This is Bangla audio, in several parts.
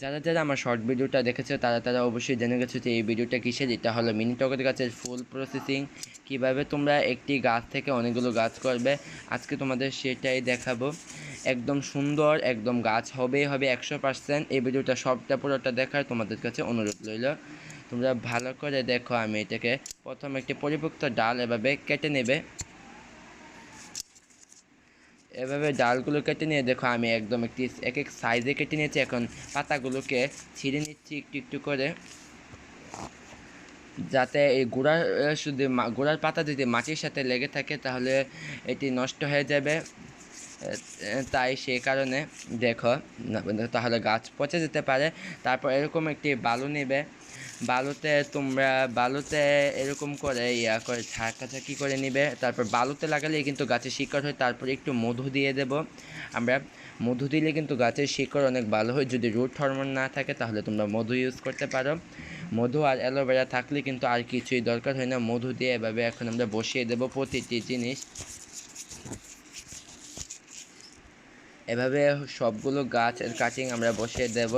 যারা যারা আমার শর্ট ভিডিওটা দেখেছে, তারা তারা অবশ্যই জেনে গেছো যে এই ভিডিওটা কিসের? এটা হলো মিনি টকের গাছের ফুল প্রসেসিং কীভাবে তোমরা একটি গাছ থেকে অনেকগুলো গাছ করবে? আজকে তোমাদের সেটাই দেখাবো। একদম সুন্দর, একদম গাছ হবেই হবে একশো পার্সেন্ট এই ভিডিওটা সবটা পুরোটা দেখার তোমাদের কাছে অনুরোধ রইল। তোমরা ভালো করে দেখো আমি এটাকে। প্রথম একটি পরিপক্ত ডাল এভাবে কেটে নেবে। এভাবে ডালগুলো কেটে নিয়ে, দেখো আমি একদম একটি এক এক সাইজে কেটে নিয়েছি। এখন পাতাগুলোকে ছিঁড়ে নিচ্ছি একটু একটু করে। যাতে এই গোড়ার শুধু গোড়ার পাতা যদি মাটির সাথে লেগে থাকে, তাহলে এটি নষ্ট হয়ে যাবে। তাই সেই কারণে, দেখো তাহলে গাছ পচে যেতে পারে। তারপর এরকম একটি বালু নেবে। বালুতে তোমরা, বালুতে এরকম করে ইয়া করে ঝাঁকাঝাঁকি করে নিবে। তারপর বালুতে লাগালে কিন্তু গাছের শিকড় হয়, তারপর একটু মধু দিয়ে দেব। আমরা মধু দিলে কিন্তু গাছের শিকড় অনেক ভালো হয়। যদি রুট হরমোন না থাকে তাহলে তোমরা মধু ইউজ করতে পারো। মধু আর অ্যালোভেরা থাকলে কিন্তু আর কিছুই দরকার হয় না। মধু দিয়ে এভাবে এখন আমরা বসিয়ে দেব প্রতিটি জিনিস। এভাবে সবগুলো গাছের কাটিং আমরা বসিয়ে দেব।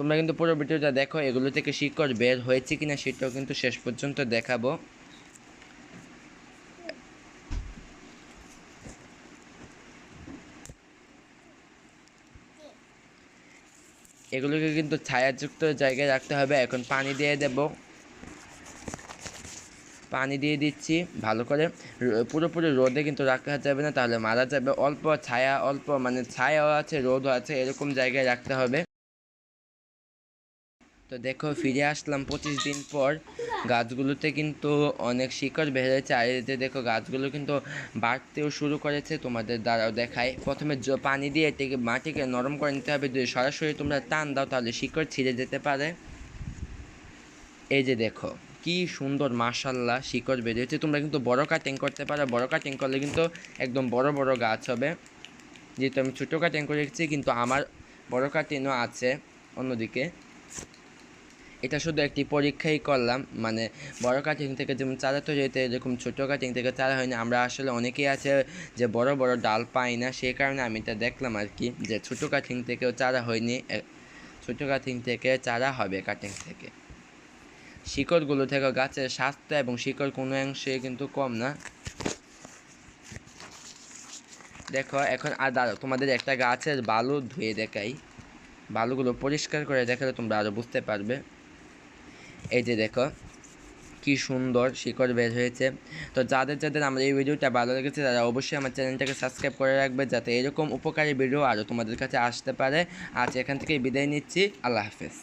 তোমরা কিন্তু পুরো ভিডিওটা দেখো, এগুলো থেকে শিকড় বের হয়েছে কিনা সেটাও কিন্তু শেষ পর্যন্ত দেখাবো। এগুলোকে কিন্তু ছায়াযুক্ত জায়গায় রাখতে হবে। এখন পানি দিয়ে দেব। পানি দিয়ে দিচ্ছি ভালো করে। পুরোপুরি রোদে কিন্তু রাখা যাবে না, তাহলে মারা যাবে। অল্প ছায়া, অল্প মানে ছায়াও আছে, রোদও আছে, এরকম জায়গায় রাখতে হবে। তো দেখো, ফিরে আসলাম পঁচিশ দিন পর। গাছগুলোতে কিন্তু অনেক শিকড় হয়েছে আর এতে দেখো, গাছগুলো কিন্তু বাড়তেও শুরু করেছে তোমাদের দ্বারাও দেখায়। প্রথমে পানি দিয়ে এটিকে মাটিকে নরম করে নিতে হবে। যদি সরাসরি তোমরা টান দাও, তাহলে শিকড় ছিঁড়ে যেতে পারে। এই যে দেখো, কি সুন্দর, মাশাল্লাহ, শিকড় বেরিয়েছে তোমরা কিন্তু বড় কাটিং করতে পারো। বড় কাটিং করলে কিন্তু একদম বড় বড় গাছ হবে। যেহেতু আমি ছোটো কাটিং করে রেখেছি কিন্তু আমার বড় কাটিংও আছে অন্যদিকে। এটা শুধু একটি পরীক্ষাই করলাম মানে বড় কাটিং থেকে যেমন চারা তৈরি হইতে, এরকম ছোটো কাটিং থেকে চারা হয় না। আমরা আসলে অনেকেই আছে যে বড় বড় ডাল পাই না, সেই কারণে আমি এটা দেখলাম আর কি, যে ছোটো কাটিং থেকেও চারা হয়নি ছোটো কাটিং থেকে চারা হবে কাটিং থেকে। শিকড়গুলো থেকে গাছের স্বাস্থ্য এবং শিকড় কোনো অংশে কিন্তু কম না। দেখো, এখন আর দাঁড়াও, তোমাদের একটা গাছের বালু ধুয়ে দেখাই। বালুগুলো পরিষ্কার করে দেখালে তোমরা আরও বুঝতে পারবে। এই যে দেখো, কি সুন্দর শিকড় বের হয়েছে। তো যাদের যাদের আমার এই ভিডিওটা ভালো লেগেছে, তারা অবশ্যই আমার চ্যানেলটাকে সাবস্ক্রাইব করে রাখবে যাতে এরকম উপকারী ভিডিও আরও তোমাদের কাছে আসতে পারে। আজ এখান থেকে বিদায় নিচ্ছি। আল্লাহ হাফেজ।